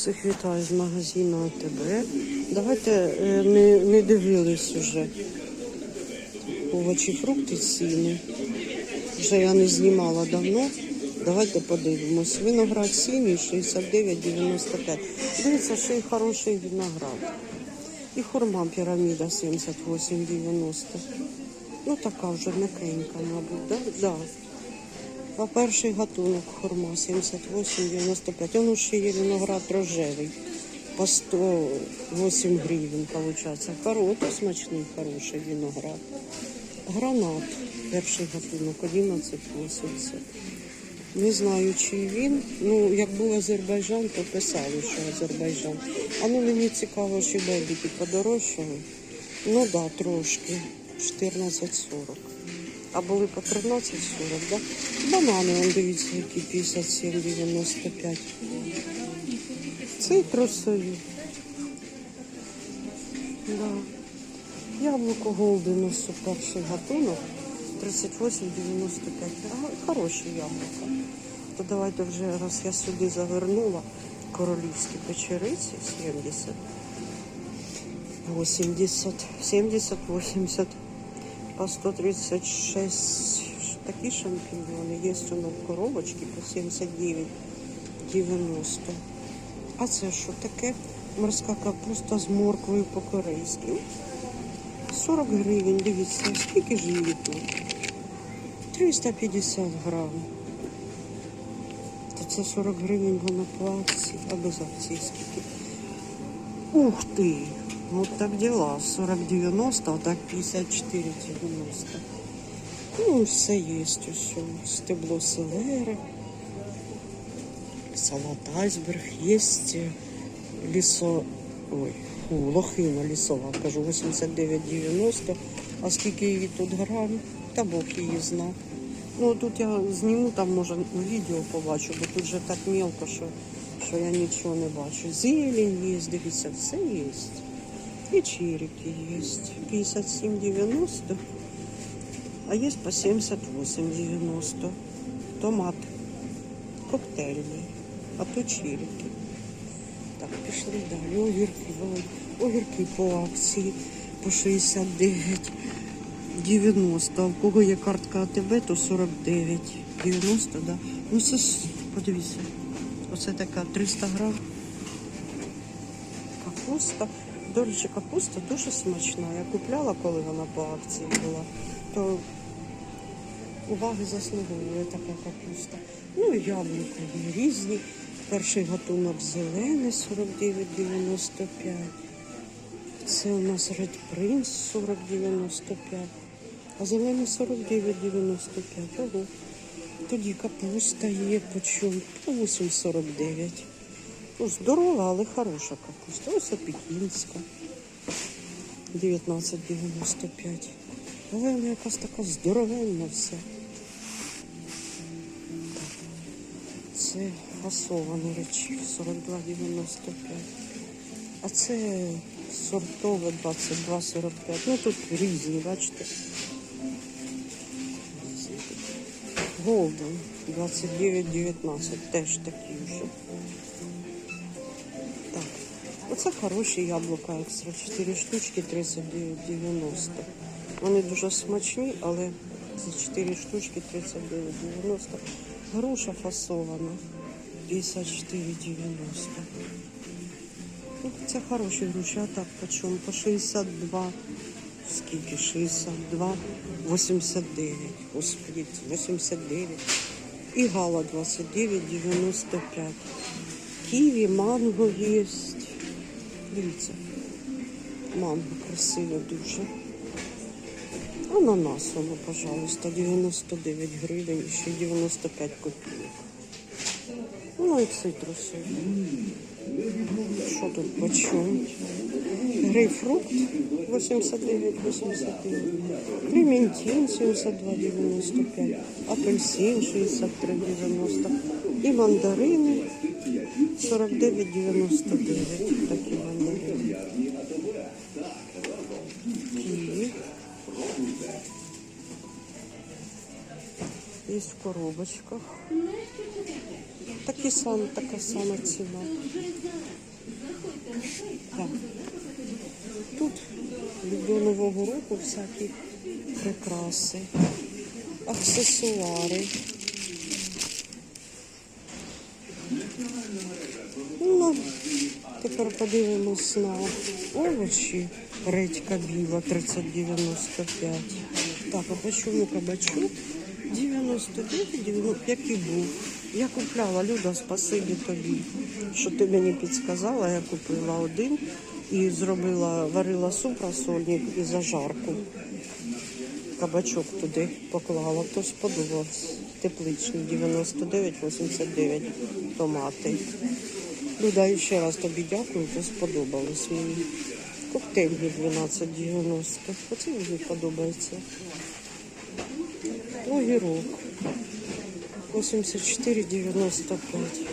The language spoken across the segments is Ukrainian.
Всіх вітаю з магазину АТБ. Давайте е, не, не дивились уже овочі, фрукти, ціни. Вже я не знімала давно. Давайте подивимось. Виноград синій 69,95. Дивіться, ще й хороший виноград. І хурма піраміда 78,90. Ну така вже м'якенька, мабуть, да? Да. А перший гатунок хурма 78,95. Воно ще є виноград рожевий. По 108 гривень, виходить. Хороший, смачний, хороший виноград. Гранат. Перший гатунок 11,80. Не знаю, чи він. Ну, як був Азербайджан, то писали, що Азербайджан. А ну мені цікаво, чи бебіки подорожчали. Ну так, да, трошки. 14,40. А були по 13,40, да? Банани, он дивіться, які 57,95. Цитрусові. Да. Яблуко Голденусу перший гатунок 38,95. А, Хороші яблука. То давайте вже раз я сюди завернула королівські печериці 70. 80, 70, 80 по 136 такі шампіньони. Є у нас коробочки по 79, 90. А це що таке? Морська капуста з морквою по-корейськи. 40 гривень, дивіться, скільки ж її тут? 350 грам. То це 40 гривень воно по акції, а без акції скільки. Ух ти! Вот так дела. 40,90, а так 54,90. Ну, все є усе. Стебло селери, салат айсберг, є лісо... Ой, лохина лісова, кажу, 89,90. А скільки її тут грам, та Бог її знав. Ну, тут я зніму, там може відео побачу, бо тут же так мелко, що, що я нічого не бачу. Зелень є, дивіться, все є. И черики есть. 57,90. А есть по 78,90. Томат коктейльний. А то черики. Так, пішли далі. Огірки, огірки по акції по 69. 90. А в кого є картка АТБ, то 49. 90, да. Ну це, подивіться, оце така 300 грам капуста. До речі, капуста дуже смачна. Я купляла, коли вона по акції була, то уваги заслуговує така капуста. Ну і яблука різні. Перший гатунок зелений 49,95. Це у нас Red Prince 40,95. А зелений 49,95. Ого. Тоді капуста є по чому? По 8,49. Ну, здорова, але хороша капуста. Ось опікінська. 19,95. Але вона якась така здоровенна вся. Це фасовані речі 42,95. А це сортове 22,45. Ну тут різні, бачите. Голден 29,19. Теж такі вже. Оце хороші яблука екстра. 4 штучки 39,90. Вони дуже смачні, але ці 4 штучки 39,90. Груша фасована 54,90. Ну, це хороші груші, а так по чому? По 62. Скільки? 62, 89. Господи, 89. І гала 29,95. Ківі, манго є. Дивіться. Манго красиве дуже. Ананас, воно, пожалуйста, 99 гривень і ще 95 копійок. Ну і цитруси. Що тут почем? Грейпфрут 89,89. Клементин 72,95. Апельсин 63,90. І мандарини 49,99. Такі мандарини. Київ в коробочках. Такі самі, така сама ціна. Так. Тут до Нового року всякі прикраси, аксесуари. Ну, тепер подивимось на овочі. Редька біла 30,95. Так, а по чому кабачок? 99, 90, який був. Я купляла, Люда, спасибі тобі, що ти мені підсказала, я купила один і зробила, варила суп розсольник і зажарку. Кабачок туди поклала, то сподобався. Тепличний 99,89 томати. Люда, і ще раз тобі дякую, то сподобалось мені. Коктейльні 12,90. Оце мені подобається. Огірок. 84,95.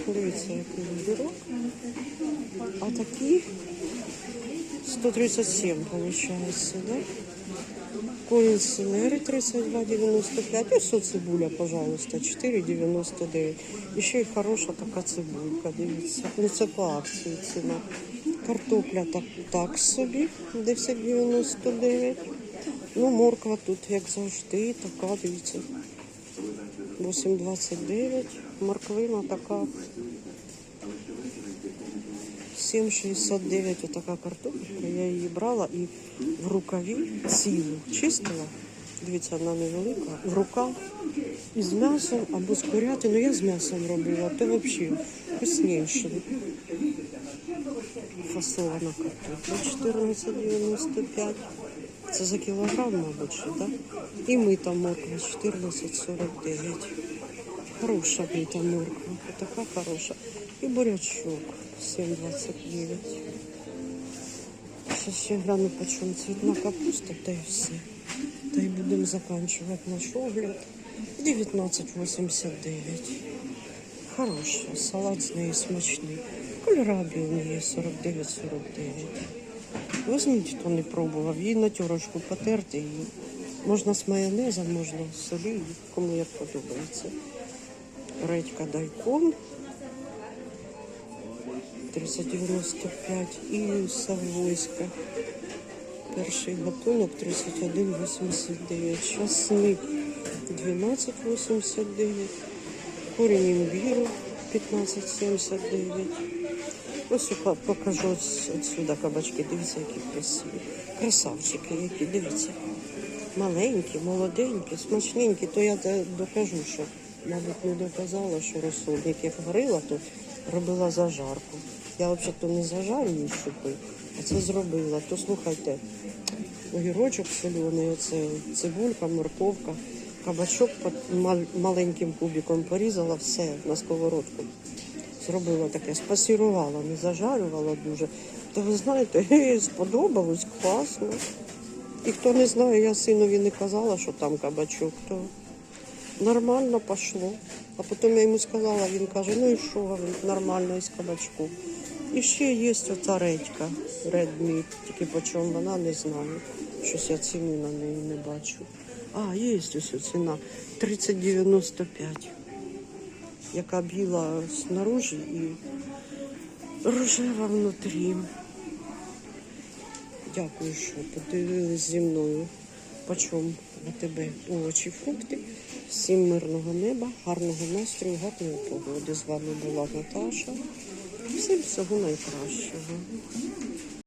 Дивіться, який огірок. А такі 137 виходить, да? Корінь синери 32,95. І социбуля, пожалуйста, 4,99. І ще й хороша така цибулька, дивіться. Ну це по акції ціна. Картопля так, так собі, 10,99. Ну, морква тут, як завжди, така, дивіться. 8,29. Морквина така. 7,69 отака картопелька. Я її брала і в рукаві цілу чистила. Дивіться, вона невелика. В рукав із м'ясом або з курятиною. Я з м'ясом робила, то взагалі вкусніше. Фасована картопля 14,95. Це за кілограм, мабуть, ще, так? І мита морква 14,49. Хороша мита морква, така хороша. І бурячок 7,29. Зараз ще гляну, по чому цвітна капуста, та й все. Та й будемо закінчувати наш огляд. 19,89. Хороша, салат з неї смачний. Кольорабі у неї 49,49. Візьміть, хто не пробував, її на терочку потерти її. Можна з майонезом, можна з олією, кому як подобається. Редька дайкон 3095 і савойська. Перший гатунок 31,89. Часник 12,89. Корінь імбіру 15,79. Ось покажу отсюда кабачки. Дивіться, які красиві. Красавчики, які, дивіться. Маленькі, молоденькі, смачненькі. То я докажу, що, мабуть, не доказала, що розсольник як варила, то робила зажарку. Я взагалі не зажарюю щупи, а це зробила. То слухайте, огірочок солений, оце цибулька, морковка, кабачок маленьким кубиком порізала, все на сковородку зробила таке, спасірувала, не зажарювала дуже. То ви знаєте, сподобалось, класно. І хто не знає, я синові не казала, що там кабачок, то нормально пішло. А потім я йому сказала, він каже, ну і що, говорить, нормально із кабачку. І ще є оця редька, Red Meat, тільки по чому вона не знаю. Щось я ціни на неї не бачу. А, є ось ціна 30,95 яка біла снаружи і рожева внутрі. Дякую, що подивились зі мною. Почом на тебе овочі, фрукти. Всім мирного неба, гарного настрою, гарної погоди. З вами була Наташа. Всім всього найкращого.